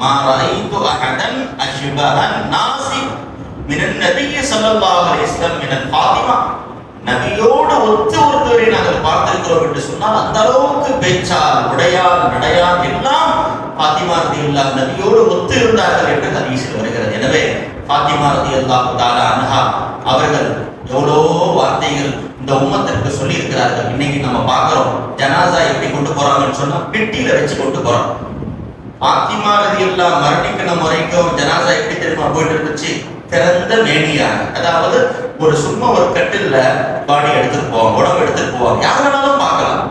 மா ரஅய்து அஹதன் நாசி மினன் நபிய் ஸல்லல்லாஹு அலைஹி மினன் ஃபாத்திமா நபியோடு ஒத்து ஒருத்தவரை நாங்கள் பார்த்திருக்கிறோம் என்று சொன்னால் அந்த அளவுக்கு பேச்சால் உடையால் நடையால் எல்லாம் ஃபாத்திமா ரலியல்லாஹு நபியோடு ஒத்து இருந்தார்கள் என்று ஹதீஸில் வருகிறது. எனவே ஃபாத்திமா அல்லா தாரா அன்ஹா அவர்கள் எவ்வளோ வார்த்தைகள் இந்த உம்மத்திற்கு சொல்லி இருக்கிறார்கள் இன்னைக்கு நம்ம பார்க்கிறோம் ஜனாசா எப்படி கொண்டு போறாங்கன்னு சொன்னா பெட்டியில வச்சு கொண்டு போறோம் பாத்திமா நதி எல்லாம் மரணிக்கணும் வரைக்கும் ஜனாசா எப்படி தெரியுமா போயிட்டு இருந்துச்சு திறந்த மேனியாக. அதாவது ஒரு சும்மா ஒரு கட்டில்ல பாடி எடுத்துட்டு போவாங்க உடம்பு எடுத்துட்டு போவாங்க. யாருனாலும் வேணாலும் பார்க்கலாம்.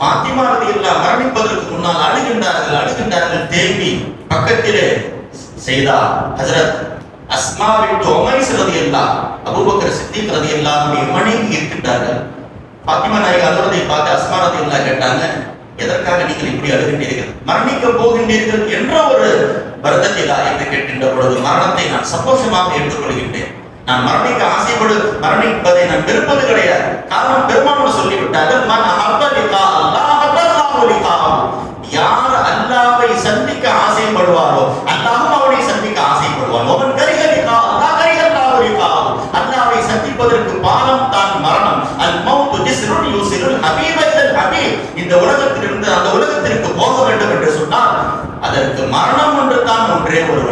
பாத்திமா நதி எல்லாம் மரணிப்பதற்கு முன்னால் அழுகின்றார்கள் அழுகின்றார்கள் தேம்பி பக்கத்திலே செய்தா ஹஜரத் அஸ்மா பின்ட் உமைஸ் ரலியல்லாஹ் சித்தி சித்திக் ரலியல்லாஹுடைய மனைவி இருக்கின்றார்கள். பாத்திமா நாயகி அலுவலத்தை பார்த்து அஸ்மா ரலியல்லாஹ் கேட்டாங்க எதற்காக நீங்கள் இப்படி அழுகின்றீர்கள்? மரணிக்க போகின்றீர்கள் என்ற ஒரு வருத்தத்திலா என்று கேட்கின்ற பொழுது மரணத்தை நான் சந்தோஷமாக எடுத்துக்கொள்கின்றேன். நான் மரணிக்க ஆசைப்படு மரணிப்பதை நான் விருப்பது கிடையாது. காரணம் பெருமாள் சொல்லிவிட்டார்கள் மன் அஹப்ப அல்லாஹ்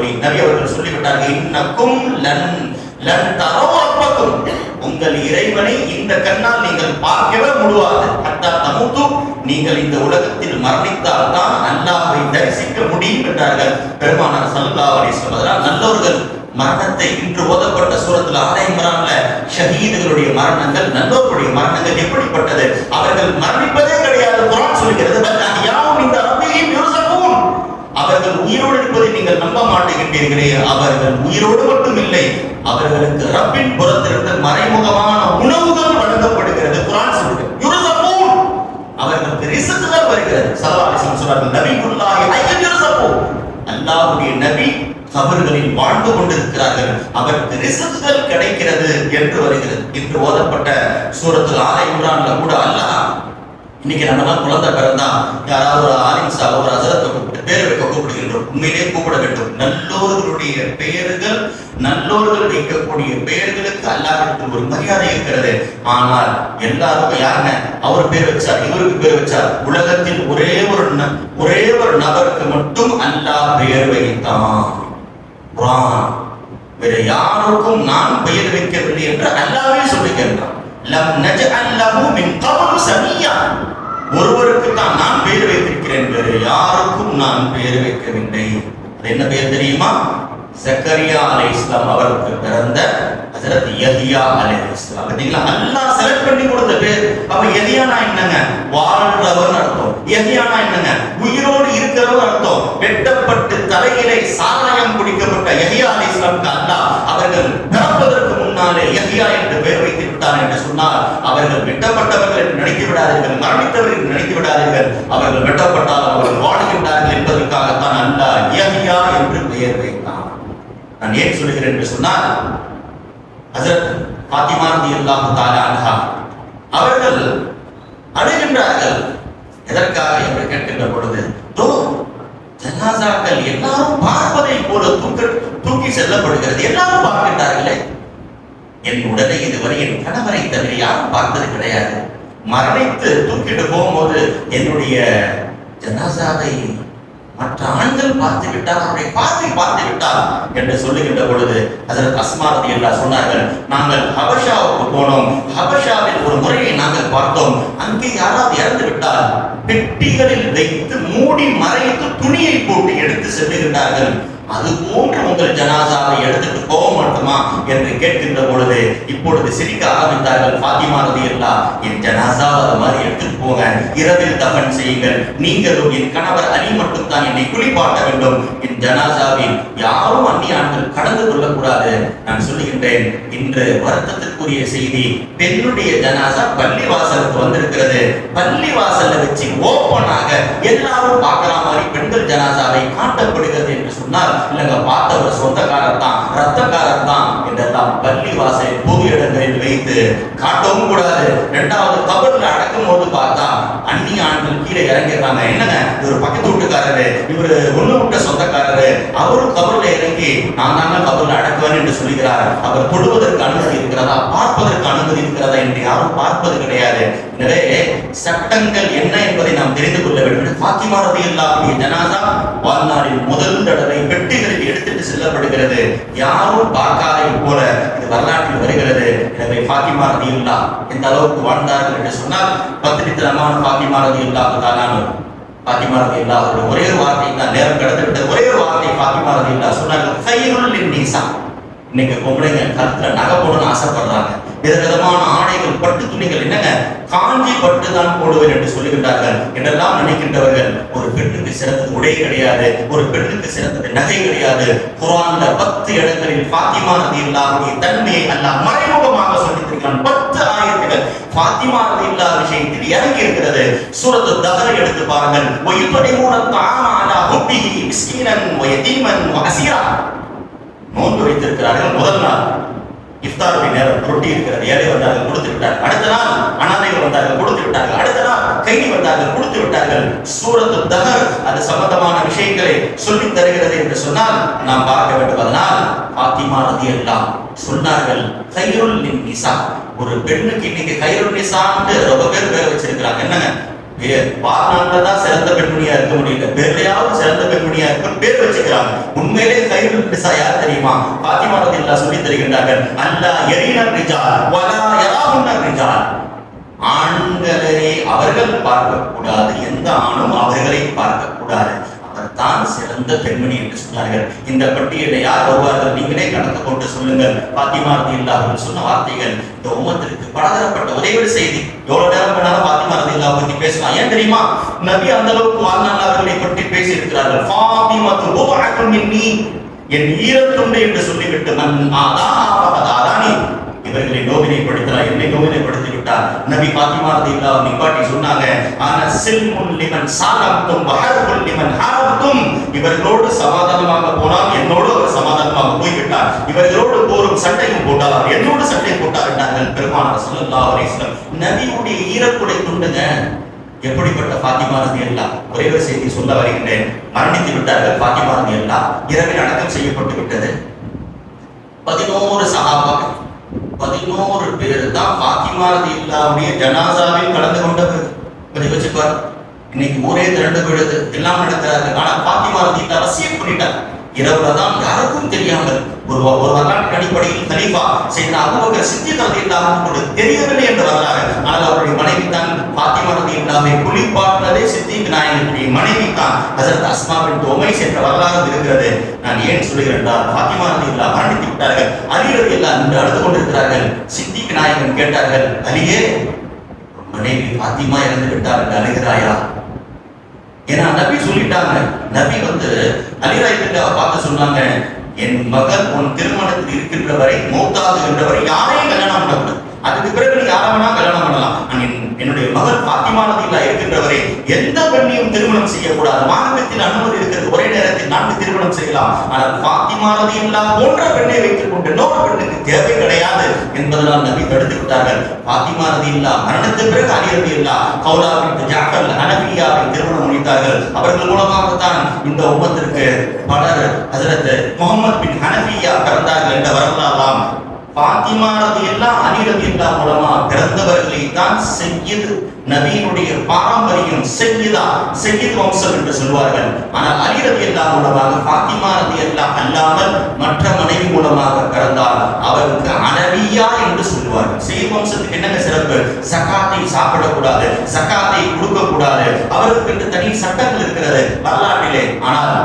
ஒன்றே நபி அவர்கள் சொல்லிவிட்டார்கள் இன்னக்கும் லன் லன் தரோ அப்பக்கும் உங்கள் இறைவனை இந்த கண்ணால் நீங்கள் பார்க்கவே முடியாது. அத்தா தமுத்து நீங்கள் இந்த உலகத்தில் மரணித்தால் தான் அல்லாஹை தரிசிக்க முடியும் என்றார்கள். பெருமானார் சல்லா அலைஹி வஸல்லம் அதனால் மரணத்தை இன்று ஓதப்பட்ட சூரத்தில் ஆல ஷஹீதுகளுடைய மரணங்கள் நல்லோர்களுடைய மரணங்கள் எப்படிப்பட்டது? அவர்கள் மரணிப்பதே கிடையாது. குரான் சொல்கிறது அவர்கள் உயிரோடு இருப்பதை நீங்கள் நம்ப மாட்டேங்கின்றீர்களே அவர்கள் உயிரோடு மட்டும் இல்லை. அவர்களுக்கு ரப்பின் புறத்திலிருந்து மறைமுகமான உணவுகள் வழங்கப்படுகிறது. குரான் சொல்கிறது அவர்களுக்கு ரிஸ்க்குகள் வருகிறது. ஸல்லல்லாஹு அலைஹி வஸல்லம் சொன்னார்கள் நபியுல்லாஹி ஐயன் யுர்ஸகூன். அல்லாஹ்வுடைய நபி கபர்களில் வாழ்ந்து கொண்டிருக்கிறார்கள். அவருக்கு ரிசத்துகள் கிடைக்கிறது என்று வருகிறது. இன்று ஓதப்பட்ட சூரத்தில் ஆலை இம்ரான்ல கூட அல்லாஹ் இன்னைக்கு நம்ம குழந்தை பிறந்தா யாராவது ஒரு ஆலிம் சாப் ஒரு அசரத்தை கூப்பிட்டு பேர் வைக்க கூப்பிடுகின்றோம் உண்மையிலே கூப்பிட வேண்டும். நல்லோர்களுடைய பெயர்கள் நல்லோர்கள் வைக்கக்கூடிய பெயர்களுக்கு அல்லாஹ்விடத்தில் ஒரு மரியாதை இருக்கிறது. ஆனால் எல்லாருக்கும் யாருங்க? அவர் பேர் வச்சார் இவருக்கு பேர் வச்சார். உலகத்தில் ஒரே ஒரு ந- ஒரே ஒரு நபருக்கு மட்டும் அல்லாஹ் பெயர் வைத்தான். குர்ஆன் வேற யாருக்கும் நான் பெயர் வைக்கவில்லை என்று அல்லாவே சொல்லுகின்றான் லம் நஜஅல் லஹு மின் கபலு சமியா ஒருவருக்கு தான் நான் பெயர் வைத்திருக்கிறேன் வேறு யாருக்கும் நான் பெயர் வைக்கவில்லை. அது என்ன பெயர் தெரியுமா? சக்கரியா அலை இஸ்லாம் அவருக்கு பிறந்த ஹசரத் யஹியா அலை இஸ்லாம் பார்த்தீங்களா? அல்லாஹ் செலக்ட் பண்ணி கொடுத்த பேர். அப்ப யஹியானா என்னங்க? வாழ்றவர் அர்த்தம். யஹியானா என்னங்க? உயிரோடு இருக்கிறவர் வெட்டப்பட்டு தலையிலே சாராயம் குடிக்கப்பட்ட யஹியா அலை இஸ்லாமுக்கு அல்லாஹ் அவர்கள் பிறப்பதற்கு முன்னாலே யஹியா என்று பெயர் வைத்து விட்டார் என்று சொன்னால் அவர்கள் வெட்டப்பட்டவர்கள் என்று நினைத்து விடாதீர்கள் மரணித்தவர்கள் என்று நினைத்து விடாதீர்கள். அவர்கள் வெட்டப்பட்டால் அவர்கள் வாழ்கின்றார்கள் என்பதற்காகத்தான் அல்லாஹ் யஹியா என்று பெயர் வைத்தான். நான் ஏன் சொல்கிறேன் என்று சொன்னால் ஹசரத் பாத்திமாந்தி ரலியல்லாஹு தஆலா அவர்கள் அழுகின்றார்கள். எதற்காக என்று கேட்கின்ற பொழுது தோ ஜனாசாக்கள் எல்லாரும் பார்ப்பதை போல தூக்க தூக்கி செல்லப்படுகிறது. எல்லாரும் பார்க்கின்றார்களே. என் உடலை இதுவரை என் கணவரை தவிர யாரும் பார்த்தது கிடையாது. மரணித்து தூக்கிட்டு போகும்போது என்னுடைய ஜனாசாவை மற்ற ஆண்கள் பார்த்து விட்டால் அவருடைய பார்வை பார்த்து விட்டால் என்று சொல்லுகின்ற பொழுது அதற்கு அஸ்மாரதி எல்லாம் சொன்னார்கள் நாங்கள் ஹபஷாவுக்கு போனோம். ஹபஷாவில் ஒரு முறையை நாங்கள் பார்த்தோம். அங்கே யாராவது இறந்து விட்டால் பெட்டிகளில் வைத்து மூடி மறைத்து துணியை போட்டு எடுத்து செல்கிறார்கள் அது போன்று உங்கள் ஜனாசாவை எடுத்துட்டு போக மாட்டோமா என்று கேட்கின்ற பொழுது இப்பொழுது சிரிக்க ஆரம்பித்தார்கள் ஃபாத்திமா ரலியல்லாஹ். என் ஜனாசாவை அது மாதிரி எடுத்துட்டு போங்க. இரவில் தகன் செய்யுங்கள். நீங்களும் என் கணவர் அலி மட்டும்தான் என்னை குளிப்பாட்ட வேண்டும். என் ஜனாசாவில் யாரும் அந்நிய ஆண்கள் கடந்து கொள்ளக்கூடாது. நான் சொல்லுகின்றேன் இன்று வருத்தத்திற்குரிய செய்தி பெண்ணுடைய ஜனாசா பள்ளி வாசலுக்கு வந்திருக்கிறது. பள்ளி வாசல்ல வச்சு ஓப்பனாக எல்லாரும் பார்க்கிற மாதிரி பெண்கள் ஜனாசாவை காட்டப்படுகிறது என்று சொன்னால் இல்லைங்க பார்த்தவர் சொந்தக்காரர் தான் ரத்தக்காரர் தான் என்றெல்லாம் பள்ளி வாசல் பொது இடங்களில் வைத்து காட்டவும் கூடாது. இரண்டாவது கபர்ல அடக்கும் போது பார்த்தா அந்நிய ஆண்கள் கீழே இறங்கிடுறாங்க. என்னங்க? இவர் பக்கத்து வீட்டுக்காரரு இவர் ஒண்ணு விட்ட சொந்தக்காரரு. அவரும் கபர்ல இறங்கி நான் தாங்க கபர்ல அடக்குவேன் என்று சொல்கிறார் அவர் தொடுவதற்கு அனுமதி இருக்கிறதா? பார்ப்பதற்கு அனுமதி இருக்கிறதா? என்று யாரும் பார்ப்பது கிடையாது. எனவே சட்டங்கள் என்ன தெரிந்து கொள்ள வேண்டும். பாத்திமா ரதி அல்லாவுடைய ஜனாதா வாழ்நாளில் முதல் தடவை பெட்டிகளுக்கு எடுத்துட்டு செல்லப்படுகிறது. யாரும் பார்க்காதை போல இது வரலாற்றில் வருகிறது. எனவே பாத்திமா ரதி அல்லா எந்த அளவுக்கு வாழ்ந்தார்கள் என்று சொன்னால் பத்திரித்தனமான பாத்திமா ரதி அல்லாஹு தாலானு பாத்திமா ரதி அல்லா அவருடைய ஒரே ஒரு வார்த்தை தான் நேரம் கடந்து ஒரே ஒரு வார்த்தை பாத்திமா ரதி அல்லா சொன்னார்கள் கையுள் நிசா. இன்னைக்கு பொம்பளைங்க கருத்துல நகை போடணும்னு ஆசைப்படுறாங்க. விதவிதமான ஆடைகள் பட்டு துணிகள் என்னங்க? காஞ்சி பட்டு தான் போடுவேன் என்று சொல்லுகின்றார்கள். என்றெல்லாம் நினைக்கின்றவர்கள் ஒரு பெண்ணுக்கு சிறந்தது உடை கிடையாது ஒரு பெண்ணுக்கு சிறந்தது நகை கிடையாது. குரான்ல பத்து இடங்களில் பாத்திமா நதி இல்லாவுடைய தன்மையை அல்ல மறைமுகமாக சொல்லித்திருக்கிறான் பத்து ஆயிரத்துகள் பாத்திமா நதி இல்லா விஷயத்தில் இறங்கி இருக்கிறது. சூரத்து தகர எடுத்து பாருங்கள். ஒய்படி மூலம் தாமானா ஹுப்பிஹி மிஸ்கீனன் வயதீமன் வஅசீரா நோன்பு வைத்திருக்கிறார்கள் முதல் நாள். இஃப்தாருடைய நேரம் ரொட்டி இருக்கிறது. ஏழை வந்தார்கள்? கொடுத்து விட்டார்கள். அடுத்த நாள் அனாதைகள் வந்தார்கள் கொடுத்து விட்டார்கள். அடுத்த நாள் கைதி வந்தார்கள் கொடுத்து விட்டார்கள். சூரத்து தகர் அது சம்பந்தமான விஷயங்களை சொல்லித் தருகிறது என்று சொன்னால் நாம் பார்க்க வேண்டும். அதனால் பாத்திமா ரதி எல்லாம் சொன்னார்கள் கைருள் நிசா. ஒரு பெண்ணுக்கு இன்னைக்கு கைருள் நிசான்னு ரொம்ப பேர் பேர் வச்சிருக்கிறாங்க. என்னங்க? பேர் தான் சிறந்த பெண்மணியா இருக்க முடியல. பேர்லயாவது சிறந்த பெண்மணியா இருக்க பேர் வச்சுக்கிறாங்க. உண்மையிலே கைருள் பிசா யார் தெரியுமா? பாத்திமா ரதி எல்லாம் சொல்லி தருகின்றார்கள். அல்லா எரினர் ரிஜால் வலா யராவுன்னர் ரிஜால். ஆண்களே அவர்கள் பார்க்கக்கூடாது. எந்த ஆணும் அவர்களை பார்க்கக்கூடாது. தான் சிறந்த பெண்மணி என்று சொன்னார்கள். இந்த பட்டியலை யார் வருவார்கள் நீங்களே கடந்து கொண்டு சொல்லுங்கள். பாத்திமா ரதி சொன்ன வார்த்தைகள் இந்த உமத்திற்கு பலதரப்பட்ட உதவி செய்தி. எவ்வளவு நேரம் வேணாலும் பாத்திமா ரதி பத்தி பேசலாம். ஏன் தெரியுமா? நபி அந்த அளவுக்கு வாழ்நாள் அவர்களை பற்றி பேசி இருக்கிறார்கள் ஃபாத்திமத்து ரூபஅத்துன் என் ஈரத்துண்டு என்று சொல்லிவிட்டு மன் ஆதா ஆதானி. இவர்களை நோவினைப்படுத்தினார் என்னை நோவினைப்படுத்தி விட்டார் நபி பாத்திமா ரதியல்லாஹு நிப்பாட்டி சொன்னாங்க ஆனா சில்முன் லிமன் சாலம்தும் வஹர்புல் லிமன் ஹரப்தும் இவர்களோடு சமாதானமாக போனால் என்னோடு அவர் சமாதானமாக போய்விட்டார். இவர்களோடு போரும் சண்டையும் போட்டார். என்னோடு சண்டை போட்டார் என்றார்கள் பெருமானார் ஸல்லல்லாஹு அலிஸ்லம் நபியுடைய ஈரக்குடை துண்டுங்க. எப்படிப்பட்ட பாத்திமானது எல்லாம் ஒரே ஒரு செய்தி சொல்ல வருகின்றேன். மரணித்து விட்டார்கள் பாத்திமானது எல்லாம் இரவில் அடக்கம் செய்யப்பட்டு விட்டது. பதினோரு சகாபாக்கள் பதினோரு பேர் தான் பாத்திமா ரதி அல்லாவுடைய ஜனாசாவில் கலந்து கொண்டவர். கொஞ்சம் யோசிப்பார் இன்னைக்கு ஊரே திரண்டு போயிடுது எல்லாம் நடக்கிறாரு ஆனா பாத்திமா ரதி அல்லா பண்ணிட்டார். இரவுல தான் யாருக்கும் தெரியாமல் ஒரு ஒரு வரலாற்று அடிப்படையில் கலீஃபா செய்த அபூபக்கர் சித்திக் இல்லாமல் அன்ஹு தெரியவில்லை என்று வரலாறு. ஆனால் அவருடைய மனைவி தான் பாத்திமா ரலியல்லாஹு குளிப்பாட்டினதே சித்திக் நாயகனுடைய மனைவி தான். ஹஜரத் அஸ்மா பின் உமைஸ் என்ற வரலாறு இருக்கிறது. நான் ஏன் சொல்கிறேன் என்றால் பாத்திமா இல்லா மரணித்து விட்டார்கள். அலி ரலியல்லாஹு நின்று அழுது கொண்டிருக்கிறார்கள். சித்திக் நாயகன் கேட்டார்கள் அலியே மனைவி பாத்திமா இறந்து விட்டார் என்று அழுகிறாயா? ஏன்னா நபி சொல்லிட்டாங்க. நபி வந்து அலிராய் பார்த்து சொன்னாங்க என் மகன் உன் திருமணத்தில் இருக்கின்ற வரை மூத்தாகுகின்ற வரை யாரையும் கல்யாணம் பண்ணக்கூடாது. அதுக்கு பிறகு நீ யாரை வேணா கல்யாணம் பண்ணலாம். ஆனா என்- என்னுடைய மகள் பாத்திமானதில்லா இருக்கின்றவரை எந்த பெண்ணையும் திருமணம் செய்யக்கூடாது. மார்க்கத்தில் அனுமதி இருக்கிறது. ஒரே நேரத்தில் நான்கு திருமணம் செய்யலாம். ஆனால் பாத்திமானதி இல்லா போன்ற பெண்ணை வைத்துக் கொண்டு இன்னொரு பெண்ணுக்கு தேவை கிடையாது என்பதனால் நபி தடுத்து விட்டார்கள். பாத்திமானதி இல்லா மரணத்தின் பிறகு அலிரதி இல்லா. கௌலா பின் ஜாஃபர் ஹனபியாவை திருமணம் முடித்தார்கள். அவர்கள் மூலமாகத்தான் இந்த உம்மத்திற்கு பலர் அதிரத்து முகமது பின் ஹனபியா பிறந்தார்கள் என்ற வரலாறு பாத்திமாரது எல்லாம் அலி மூலமா பிறந்தவர்களை தான் செய்யது நபியினுடைய பாரம்பரியம் செய்யதா செய்யுது வம்சம் என்று சொல்வார்கள். ஆனால் அலி ரதி மூலமாக பாத்திமாரது எல்லாம் அல்லாமல் மற்ற மனைவி மூலமாக பிறந்தால் அவருக்கு அனவியா என்று சொல்வார்கள். செய்ய வம்சத்துக்கு என்னங்க சிறப்பு? சக்காத்தை சாப்பிடக்கூடாது. சக்காத்தை அவருக்கு என்று தனி சட்டங்கள் இருக்கிறது வரலாற்றிலே. ஆனால்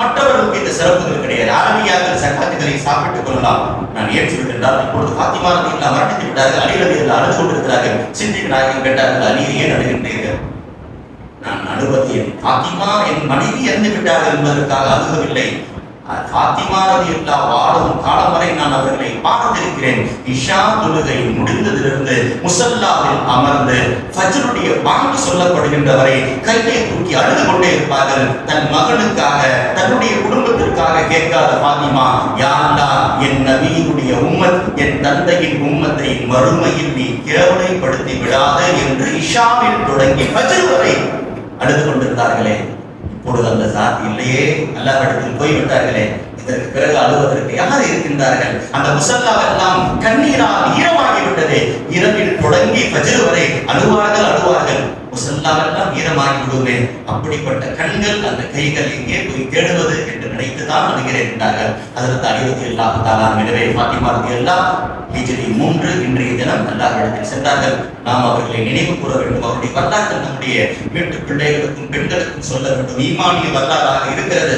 மற்றவர்களுக்கு இந்த சிறப்புகள் கிடையாது. அரபியாக சக்காத்துகளை சாப்பிட்டுக் கொள்ளலாம். நான் ஏன் சொல்கின்றால் இப்பொழுது பாத்திமா நதியில் மரணித்து விட்டார்கள். அலி ரதி அழுது கொண்டிருக்கிறார்கள் சிந்திக்கு நாயகம் கேட்டார்கள் அலி ஏன் அழுகின்றீர்கள்? நான் அழுவது என் பாத்திமா என் மனைவி இறந்து விட்டார்கள் என்பதற்காக அழுகவில்லை. பாத்திமா வாழும் காலம் வரை நான் அவர்களை பார்த்திருக்கிறேன். இஷா தொழுகை முடிந்ததிலிருந்து முசல்லாவில் அமர்ந்து ஃபஜ்ருடைய பாங்கு சொல்லப்படுகின்ற வரை கையை தூக்கி அழுது கொண்டே இருப்பார்கள். தன் மகனுக்காக தன்னுடைய குடும்பத்திற்காக கேட்காத பாத்திமா யாருடா என் நபியினுடைய உம்மத் என் தந்தையின் உம்மத்தை மறுமையில் நீ கேவலைப்படுத்தி விடாத என்று இஷாவில் தொடங்கி ஃபஜ்ரு வரை அழுது கொண்டிருந்தார்களே. இப்பொழுது அந்த சாத்தி இல்லையே அல்லாஹ்விடத்தில் போய்விட்டார்களே. இதற்கு பிறகு அழுவதற்கு யார் இருக்கின்றார்கள்? அந்த முசல்லாவெல்லாம் கண்ணீரால் ஈரமாகிவிட்டது. இரவில் தொடங்கி ஃபஜ்ர் வரை அழுவார்கள் அழுவார்கள். முசல்லாவெல்லாம் ஈரமாகி விடுமே அப்படிப்பட்ட கண்கள் அந்த கைகள் எங்கே போய் தேடுவது என்று நினைத்துதான் அழுகிறேன் என்றார்கள். அதற்கு அழிவதி எல்லாம் தாலாம் எனவே பாத்திமா எல்லாம் ஹிஜ்ரி மூன்று இன்றைய தினம் அல்லாஹ்விடத்தில் சென்றார்கள். நாம் அவர்களை நினைவு கூற வேண்டும். அவருடைய வரலாற்று நம்முடைய வீட்டு பிள்ளைகளுக்கும் பெண்களுக்கும் சொல்ல வேண்டும். ஈமானிய வரலாறாக இருக்கிறது.